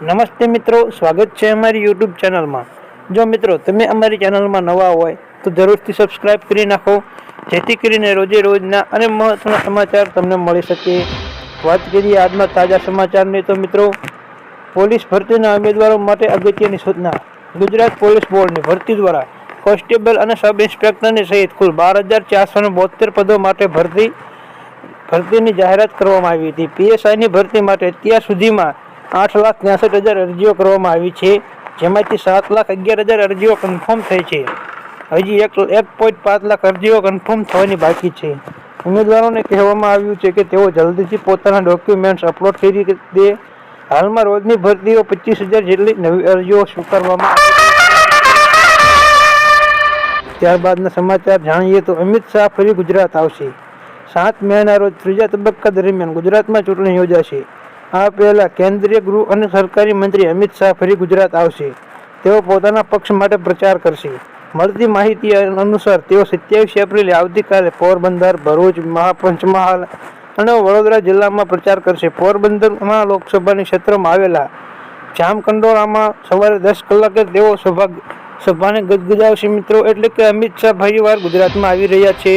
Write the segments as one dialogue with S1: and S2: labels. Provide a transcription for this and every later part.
S1: નમસ્તે મિત્રો, સ્વાગત છે અમારી યુટ્યુબ ચેનલમાં. જો મિત્રો, તમે અમારી ચેનલમાં નવા હોય, તો જરૂરથી સબસ્ક્રાઇબ કરી નાખો. જેથી કરીને રોજે રોજના અને મહત્વના સમાચાર તમને મળી શકે. વાત કરીએ આજના તાજા સમાચારની, તો મિત્રો, પોલીસ ભરતીના ઉમેદવારો માટે અગત્યની સૂચના. ગુજરાત પોલીસ બોર્ડની ભરતી દ્વારા કોન્સ્ટેબલ અને સબ ઇન્સ્પેક્ટરની સહિત કુલ બાર હજાર ચારસો બોતેર પદો માટે ભરતી, ભરતીની જાહેરાત કરવામાં આવી હતી. પીએસઆઈની ભરતી માટે અત્યાર સુધીમાં આઠ લાખ ત્રેસઠ હજાર અરજીઓ કરવામાં આવી છે, જેમાંથી સાત લાખ અગિયાર હજાર અરજીઓ કન્ફર્મ થઈ છે. હજી એક એક પોઈન્ટ પાંચ લાખ અરજીઓ કન્ફર્મ થવાની બાકી છે. ઉમેદવારોને કહેવામાં આવ્યું છે કે તેઓ જલ્દીથી પોતાના ડોક્યુમેન્ટ્સ અપલોડ કરી દે. હાલમાં રોજની ભરતીઓ પચીસ હજાર જેટલી નવી અરજીઓ સ્વીકારવામાં ત્યારબાદના સમાચાર જાણીએ તો અમિત શાહ ફરી ગુજરાત આવશે. સાત મેના રોજ ત્રીજા તબક્કા દરમિયાન ગુજરાતમાં ચૂંટણી યોજાશે. આ પહેલાં કેન્દ્રીય ગૃહ અને સરકારી મંત્રી અમિત શાહ ફરી ગુજરાત આવશે. તેઓ પોતાના પક્ષ માટે પ્રચાર કરશે. મળતી માહિતી અનુસાર તેઓ સત્યાવીસ એપ્રિલે આવતીકાલે પોરબંદર, ભરૂચ મહાપંચમહાલ અને વડોદરા જિલ્લામાં પ્રચાર કરશે. પોરબંદરમાં લોકસભાની ક્ષેત્રમાં આવેલા જામકંડોરામાં સવારે દસ કલાકે તેઓ સભા, સભાને ગદગદાવશે. મિત્રો, એટલે કે અમિત શાહ ફરીવાર ગુજરાતમાં આવી રહ્યા છે.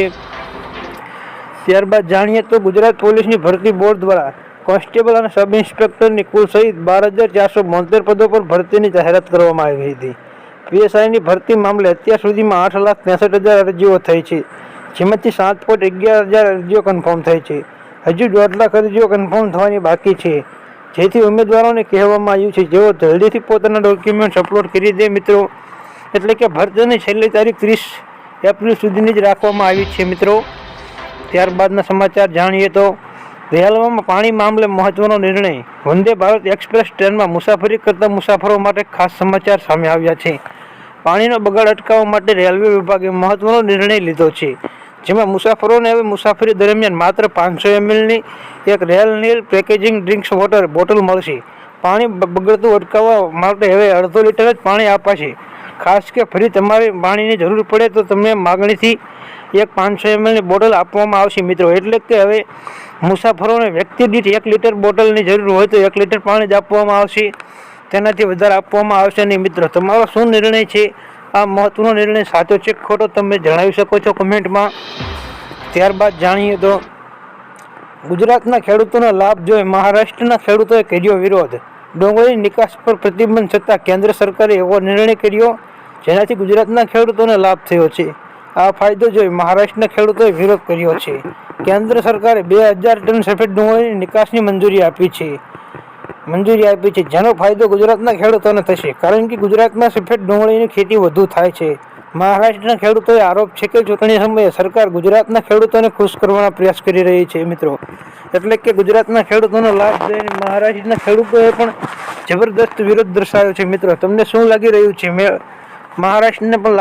S1: ત્યારબાદ જાણીએ તો ગુજરાત પોલીસની ભરતી બોર્ડ દ્વારા કોન્સ્ટેબલ અને સબ ઇન્સ્પેક્ટરની કુલ સહિત બાર હજાર ચારસો બોતેર પદો પર ભરતીની જાહેરાત કરવામાં આવી હતી. પીએસઆઈની ભરતી મામલે અત્યાર સુધીમાં આઠ લાખ ત્રેસઠ હજાર અરજીઓ થઈ છે. જેમાંથી સાત પોઈન્ટ અગિયાર હજાર અરજીઓ કન્ફર્મ થઈ છે. હજુ દોઢ લાખ અરજીઓ કન્ફર્મ થવાની બાકી છે. જેથી ઉમેદવારોને કહેવામાં આવ્યું છે, જેઓ જલ્દીથી પોતાના ડોક્યુમેન્ટ્સ અપલોડ કરી દે મિત્રો. એટલે કે ભરતીની છેલ્લી તારીખ ત્રીસ એપ્રિલ સુધીની જ રાખવામાં આવી છે મિત્રો. ત્યારબાદના સમાચાર જાણીએ તો રેલવેમાં પાણી મામલે મહત્વનો નિર્ણય. વંદે ભારત એક્સપ્રેસ ટ્રેનમાં મુસાફરી કરતા મુસાફરો માટે ખાસ સમાચાર સામે આવ્યા છે. પાણીનો બગાડ અટકાવવા માટે રેલવે વિભાગે મહત્વનો નિર્ણય લીધો છે. જેમાં મુસાફરોને હવે મુસાફરી દરમિયાન માત્ર પાંચસો એમએલની એક Rail Neer packaging drinks water bottle મળશે. પાણી બગડતું અટકાવવા માટે હવે અડધો લીટર જ પાણી અપાશે ખાસ કે ફરી તમારે પાણીની જરૂર પડે તો તમને માગણીથી એક પાંચસો એમએલની બોટલ આપવામાં આવશે મિત્રો. એટલે કે હવે મુસાફરોને વ્યક્તિ દીઠ એક લીટર બોટલની જરૂર હોય તો એક લીટર પાણી જ આપવામાં આવશે. તેનાથી વધારે આપવામાં આવશે નહીં મિત્રો. તમારો શું નિર્ણય છે? આ મહત્વનો નિર્ણય સાચો છે ખોટો તમે જણાવી શકો છો કમેન્ટમાં. ત્યારબાદ જાણીએ તો ગુજરાતના ખેડૂતોનો લાભ જોઈ મહારાષ્ટ્રના ખેડૂતોએ કર્યો વિરોધ. ડુંગળીની નિકાસ પર પ્રતિબંધ છતાં કેન્દ્ર સરકારે એવો નિર્ણય કર્યો, જેનાથી ગુજરાતના ખેડૂતોને લાભ થયો છે. આ ફાયદો જોઈ મહારાષ્ટ્રના ખેડૂતોએ વિરોધ કર્યો છે. કેન્દ્ર સરકારે બે હજાર ટન સફેદ ડુંગળીની નિકાસની મંજૂરી આપી છે. મંજૂરી આપી છે. જેનો ફાયદો ગુજરાતના ખેડૂતોને થશે, કારણ કે ગુજરાતમાં સફેદ ડુંગળીની ખેતી વધુ થાય છે. મહારાષ્ટ્રના ખેડૂતોએ આરોપ છે કે ચૂંટણી સમયે સરકાર ગુજરાતના ખેડૂતોને ખુશ કરવાના પ્રયાસ કરી રહી છે, મિત્રો. એટલે કે ગુજરાતના ખેડૂતોનો લાભ લઈને મહારાષ્ટ્રના ખેડૂતોએ પણ જબરદસ્ત વિરોધ દર્શાવ્યો છે, મિત્રો. તમને શું લાગી રહ્યું છે? મેં મહારાષ્ટ્રને પણ